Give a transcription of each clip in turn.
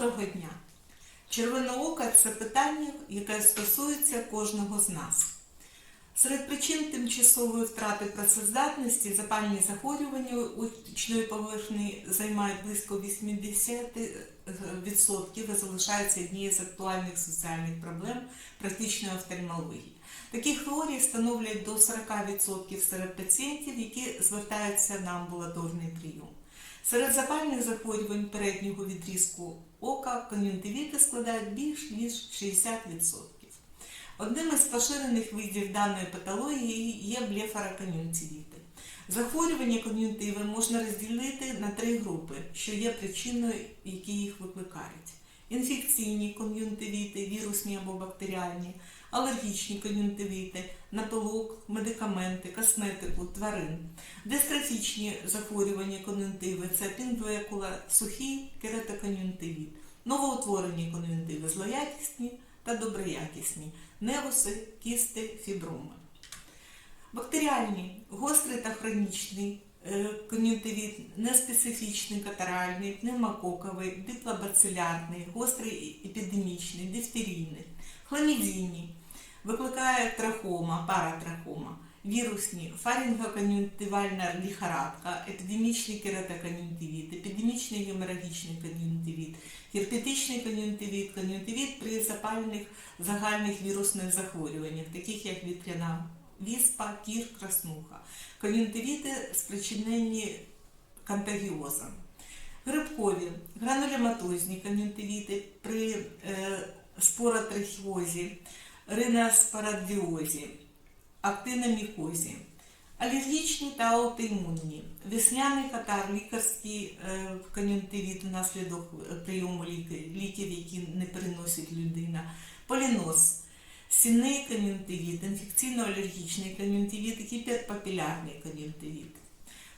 Доброго дня! Червоноока це питання, яке стосується кожного з нас. Серед причин тимчасової втрати працездатності запальні захворювання очної поверхні займають близько 80% і залишаються однією з актуальних соціальних проблем практичної офтальмології. Такі хворі становлять до 40% серед пацієнтів, які звертаються на амбулаторний прийом. Серед запальних захворювань переднього відрізку ока кон'юнктивіти складають більш ніж 60%. Одним із поширених видів даної патології є блефарокон'юнктивіти. Захворювання кон'юнктиви можна розділити на три групи, що є причиною, які їх викликають: інфекційні кон'юнктивіти, вірусні або бактеріальні, алергічні кон'юнктивіти, на пилок, медикаменти, косметику, тварин, дистрофічні захворювання кон'юнктиви це пінвекула, сухий кератокон'юнктивіт, новоутворені кон'юнктиви злоякісні та доброякісні, невуси, кісти, фіброми. Бактеріальні, гострий та хронічний е, кон'юнктивіт, неспецифічний катаральний, пневмококовий, диплобацилярний, гострий епідемічний, дифтерійний, хламідійні, викликає трахома, паратрахома, вірусні, фарінгокон'юнктивальна ліхорадка, епідемічний кератокон'юнктивіт, епідемічний геморагічний кон'юнктивіт, герпетичний кон'юнктивіт, кон'юнктивіт при запальних загальних вірусних захворюваннях, таких як вітряна віспа, кір, краснуха, кон'юнктивіти спричинені контагіозом. Грибкові, гранулематозні кон'юнктивіти при е, споротрихозі, риноспорадіозі, актиномікозі, алергічні та аутоімунні, весняний катар, лікарський е, кон'юнктивіт внаслідок прийому ліків, які не переносить людина, поліноз, сінний кон'юнктивіт, інфекційно-алергічний кон'юнктивіт і гіперпапілярний кон'юнктивіт.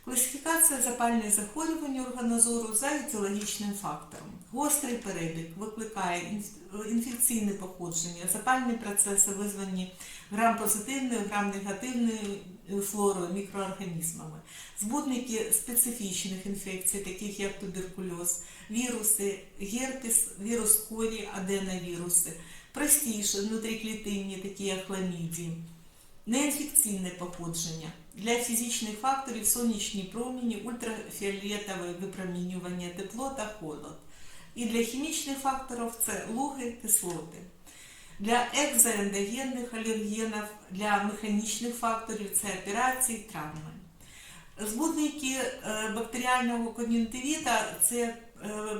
Класифікація запальних захворювань органозору за етіологічним фактором. Гострий перебіг викликає інфекційне походження, запальні процеси визвані грам-позитивною, грам-негативною флорою, мікроорганізмами, збудники специфічних інфекцій, таких як туберкульоз, віруси, герпес, вірус корі, аденовіруси, простіші внутріклітинні, такі як хламідії, неінфекційне походження. Для фізичних факторів сонячні промені, ультрафіолетове випромінювання, тепло та холод. І для хімічних факторів це луги, кислоти. Для екзоендогенних алергенів, для механічних факторів це операції, травми. Збудники е, бактеріального кон'юнктивіта це е,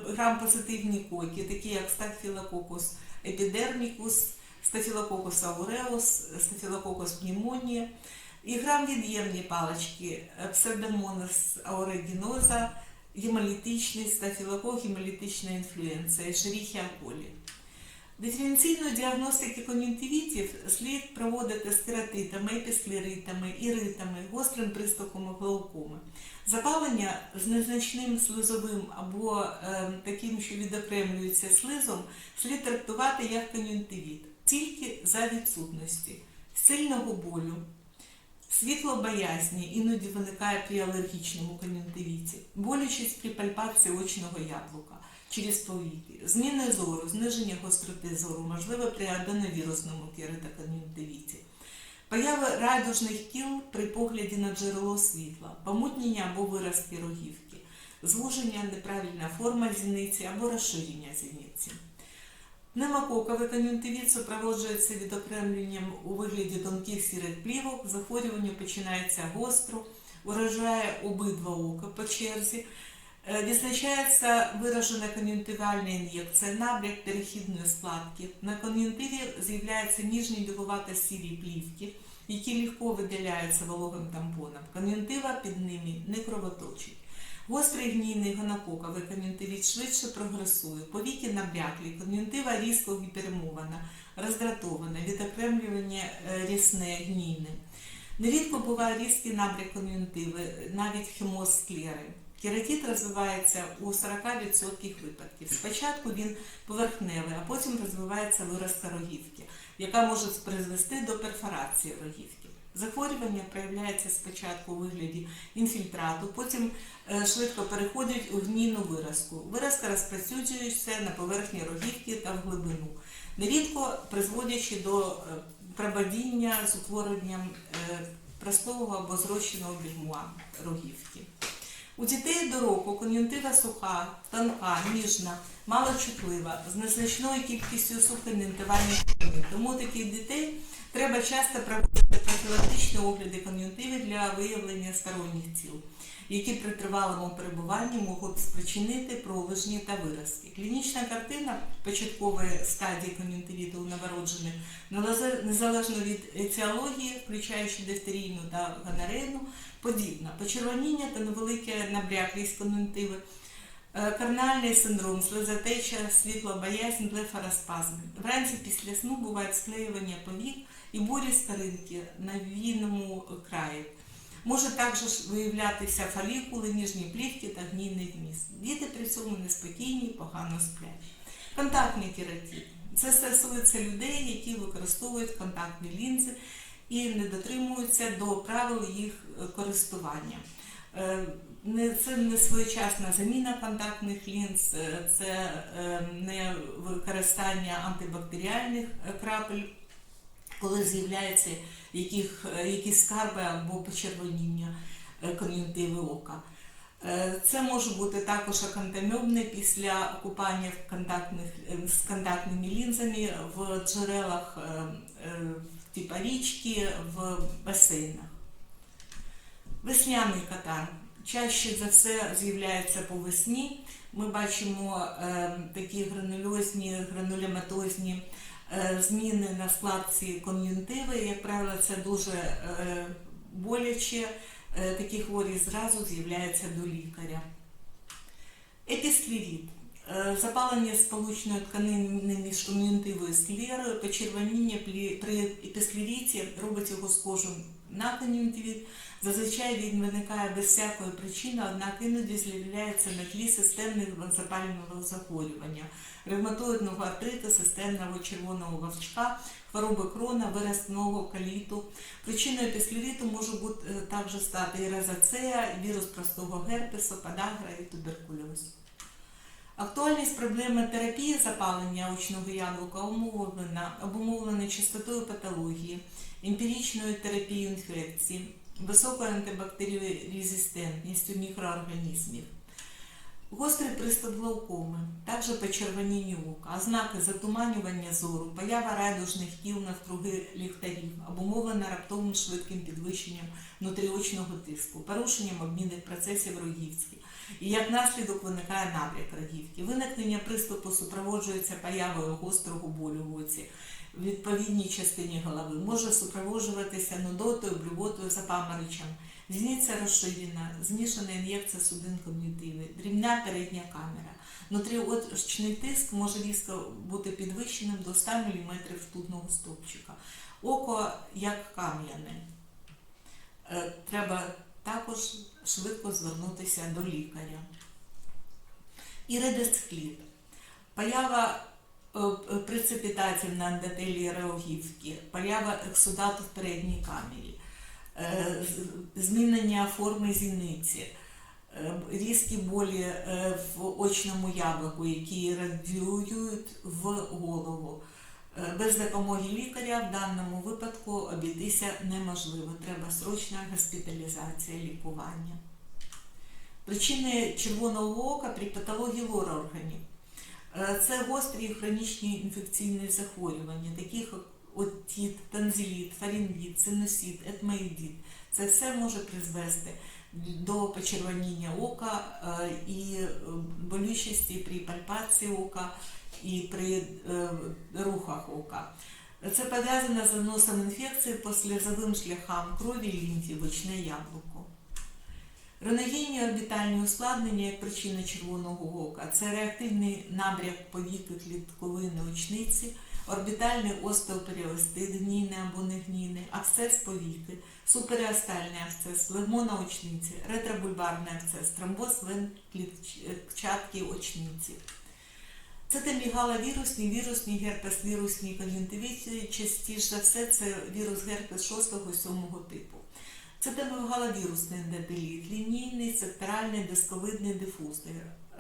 грам-позитивні коки, такі як стафілококус епідермікус, стафілококус ауреус, стафілококус пневмонія, і грам-від'ємні палички псевдомонас аурегіноза, гемолітичний стафілокок, гемолітична інфлюенція, Escherichia coli. Диференційну діагностику кон'юнктивітів слід проводити з кератитами, епісклеритами, іритами, гострим приступом глаукоми. Запалення з незначним слизовим або е, таким, що відокремлюється слизом, слід трактувати як кон'юнктивіт, тільки за відсутності сильного болю, світлобоязні іноді виникає при алергічному кон'юнктивіті, болючість при пальпації очного яблука через повіки, зміни зору, зниження гостроти зору, можливе при аденовірусному кератокон'юнктивіті, появи радужних кіл при погляді на джерело світла, помутнення або виразки рогівки, звуження, неправильна форма зіниці або розширення зіниці. Пневмококовий кон'юнктивіт супроводжується відокремленням у вигляді тонких сірих плівок, захворювання починається гостро, уражає обидва ока по черзі, Е, Відзначається виражена кон'юнктивальна ін'єкція, набряк перехідної складки. На кон'юнктиві з'являються ніжні білувато сірі плівки, які легко видаляються вологим тампоном. Кон'юнктива під ними не кровоточить. Гострий гнійний гонококовий кон'юнктивіт швидше прогресує, повіки набряклі, кон'юнктива різко гіпермована, роздратована, відокремлювання е, рісне, гнійне. Нерідко буває різкий набряк кон'юнктиви, навіть хемоз склери. Кератит розвивається у 40% випадків. Спочатку він поверхневий, а потім розвивається виразка рогівки, яка може призвести до перфорації рогівки. Захворювання проявляється спочатку у вигляді інфільтрату, потім е, швидко переходить у гнійну виразку. Виразка розпростюджується на поверхні рогівки та в глибину, нерідко призводячи до е, пробадіння з утворенням е, або зрощеного бігма рогівки. У дітей до року кон'юнктива суха, тонка, ніжна, малочутлива, з незначною кількістю сухонінтивальних тканин. Тому таких дітей треба часто проводити профілактичні огляди кон'юнктиви для виявлення сторонніх тіл, які при тривалому перебуванні можуть спричинити пролежні та виразки. Клінічна картина початкової стадії кон'юнктивіту у новороджених незалежно від етіології, включаючи дифтерійну та гонорейну, подібна. Почервоніння та невелика набряклість кон'юнктиви, е, карнальний синдром, слезотеча, світлобоязнь, блефароспазм. Вранці після сну бувають склеювання повік і бурі скаринки на війному краї. Може також виявлятися фолікули, ніжні плівки та гнійний вміст. Діти при цьому неспокійні, погано сплять. Контактний кератит. Це стосується людей, які використовують контактні лінзи і не дотримуються до правил їх е, користування. Це не своєчасна заміна контактних лінз, е, це е, не використання антибактеріальних е, крапель, коли з'являються якісь скарби або почервоніння кон'юнктиви ока. Це може бути також акантамебне після купання в контактних, з контактними лінзами в джерелах типа річки, в басейнах. Весняний катар чаще за все з'являється по весні. Ми бачимо е, такі гранульозні, гранулематозні е, зміни на складці кон'юнктиви. Як правило, це дуже е, боляче. Е, такі хворі зразу з'являються до лікаря. Епісклеріт. Е, Запалення сполучної тканини між кон'юнктивою склерою, почервоніння при епісклеріті робить його схожим на кон'юнктивіт. Зазвичай він виникає без всякої причини, однак іноді з'являється на тлі системного запального захворювання, ревматоїдного артриту, системного червоного вовчка, хвороби крона, виразного каліту. Причиною епісклеріту може бути е, також стати і розацея, вірус простого герпесу, подагра і туберкульоз. Актуальність проблеми терапії запалення очного яблука обумовлена, обумовлена частотою патології, емпіричною терапією інфекцій, високою антибактеріорезистентністю мікроорганізмів. Гострий приступ глаукоми, також почервоніння ока, ознаки затуманювання зору, поява радужних кіл навкруги ліхтарів, обумовлена раптовим швидким підвищенням внутріочного тиску, порушенням обмінних процесів рогівських. І як наслідок виникає набряк рогівки. Виникнення приступу супроводжується появою гострого болю в оці, в відповідній частині голови, може супроводжуватися нудотою, блювотою, запаморочем. Зіниця розширена, змішана ін'єкція судин кон'юнктиви, дрібна передня камера. Внутріочний тиск може різко бути підвищеним до 100 мм ртутного стовпчика. Око як кам'яне. Е, Треба також швидко звернутися до лікаря. Іридескліт. Поява е, е, на ендотелії реогівки, поява ексудату в передній камері, е, змінення форми зіниці, різкі болі в очному яблуку, які радіюють в голову. Е, Без допомоги лікаря в даному випадку обійтися неможливо. Треба срочна госпіталізація, лікування. Причини червоного ока при патології лора органів. Е, Це гострі хронічні інфекційні захворювання, таких як отіт, танзеліт, фарінгіт, синусіт, етмоїдіт. Це все може призвести до почервоніння ока е, і болючості при пальпації ока і при е, рухах ока. Це пов'язано з наносом інфекції по сльозовим шляхам крові і лімфі очне яблуко. Реногенні орбітальні ускладнення як причина червоного ока це реактивний набряк повіки клітковини очниці, орбітальний остеоперіостит, гнійний або негнійний, абсцес повіки, суперіостальний абсцес, флегмон на очниці, ретробульбарний абсцес, тромбоз вен клітчатки очниці. Це темігаловірусні, вірусні, герпес-вірусні кон'юнктивіти. Частіше за все це вірус герпес 6-7 типу. Це темігаловірусний ендотеліт, лінійний, секторальний, дисковидний, дифузний,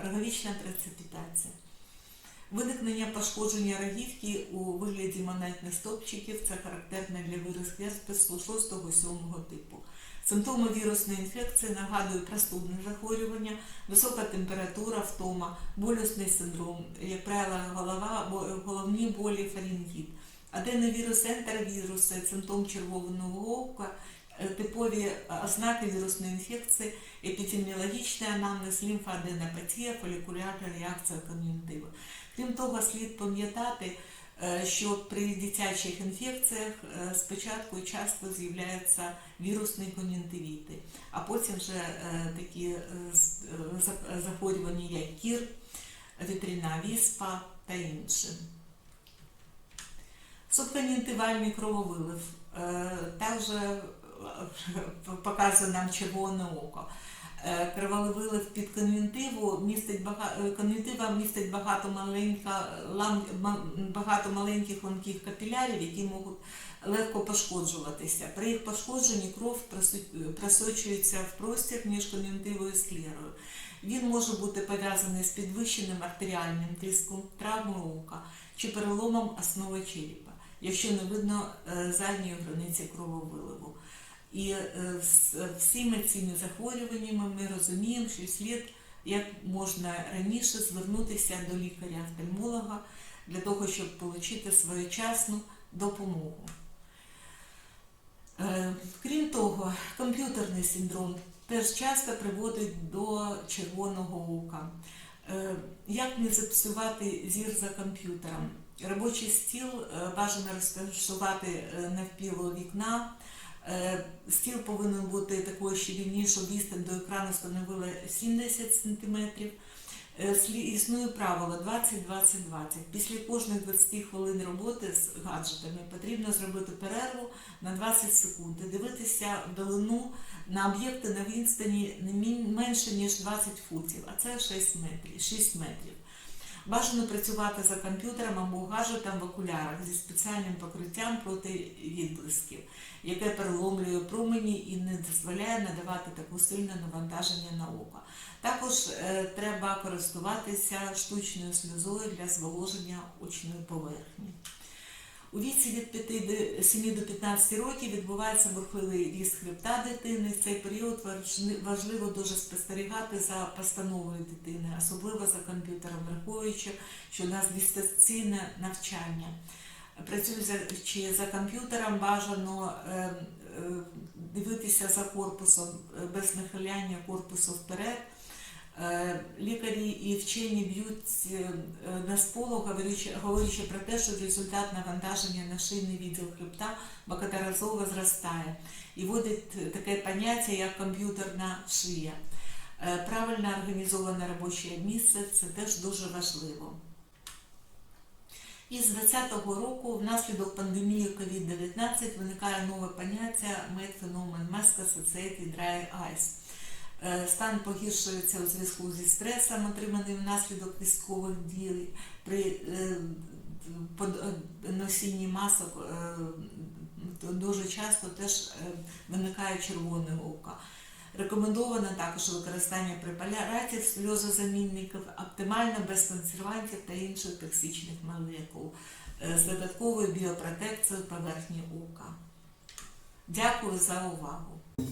роговічна прецепітація. Виникнення пошкодження рогівки у вигляді монетних стопчиків це характерне для вирус герпесу 6-7 типу. Симптоми вірусної інфекції нагадують простудне захворювання, висока температура, втома, болісний синдром, як правило, голова, головні болі, фарінгіт. Аденовірус, ентеровірус, симптом червоного ока, е, типові ознаки вірусної інфекції, епідеміологічний анамнез, лімфоаденопатія, фолікулярна реакція кон'юнктиву. Крім того, слід пам'ятати, е, що при дитячих інфекціях е, спочатку часто з'являються вірусні кон'юнктивіти, а потім вже е, такі е, е, захворювання, як кір, вітряна віспа та інші. Субкон'юнктивальний крововилив е, також е, показує нам червоне око. Е, Крововилив під кон'юнктиву містить бага... е, кон'юнктива містить багато, маленька, багато маленьких ламких капілярів, які можуть легко пошкоджуватися. При їх пошкодженні кров просочується в простір між кон'юнктивою і склерою. Він може бути пов'язаний з підвищеним артеріальним тиском, травмою ока чи переломом основи черепа, якщо не видно е, задньої границі крововиливу. І е, з- всіми цими захворюваннями ми розуміємо, що слід як можна раніше звернутися до лікаря-офтальмолога для того, щоб отримати своєчасну допомогу. Е, Крім того, комп'ютерний синдром теж часто приводить до червоного ока. Е, Як не зіпсувати зір за комп'ютером? Робочий стіл е, бажано розташувати е, навпіло вікна. Е, Стіл повинен бути такої ширині, щоб відстань до екрану становила 70 см. Існує правило 20-20-20. Після кожних 20 хвилин роботи з гаджетами потрібно зробити перерву на 20 секунд і дивитися вдалину на об'єкти на відстані не менше, ніж 20 футів, а це 6 метрів. 6 метрів. Бажано працювати за комп'ютером або гаджетом в окулярах зі спеціальним покриттям проти відблисків, яке переломлює промені і не дозволяє надавати таку сильне навантаження на око. Також е, треба користуватися штучною сльозою для зволоження очної поверхні. У віці від 5 до 7 до 15 років відбувається бурхливий ріст хребта дитини. В цей період важливо дуже спостерігати за постановою дитини, особливо за комп'ютером, враховуючи, що у нас дистанційне навчання. Працюючи за комп'ютером, бажано е, е, дивитися за корпусом без нахиляння корпусу вперед. Е, Лікарі і вчені б'ють е, на сполох, говорячи, говорячи про те, що результат навантаження на шийний відділ хребта багаторазово зростає і вводить таке поняття, як комп'ютерна шия. Е, Правильно організоване робоче місце це теж дуже важливо. І з 2020 року внаслідок пандемії COVID-19 виникає нове поняття медфеномен Mask Associated Dry Eyes. Е, Стан погіршується у зв'язку зі стресом, отриманим внаслідок військових дій, при е, е, носінні масок дуже часто теж виникає червоне око. Рекомендовано також використання препаратів, сльозозамінників, оптимально без консервантів та інших токсичних молекул з додатковою біопротекцією поверхні ока. Дякую за увагу.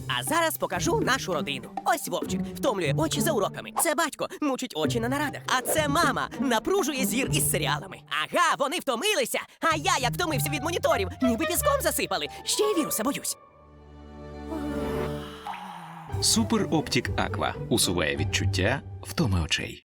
А зараз покажу нашу родину. Ось Вовчик втомлює очі за уроками. Це батько мучить очі на нарадах. А це мама напружує зір із серіалами. Ага, вони втомилися. А я як втомився від моніторів, ніби піском засипали. Ще й віруса боюсь. Супер Оптік Аква усуває відчуття втоми очей.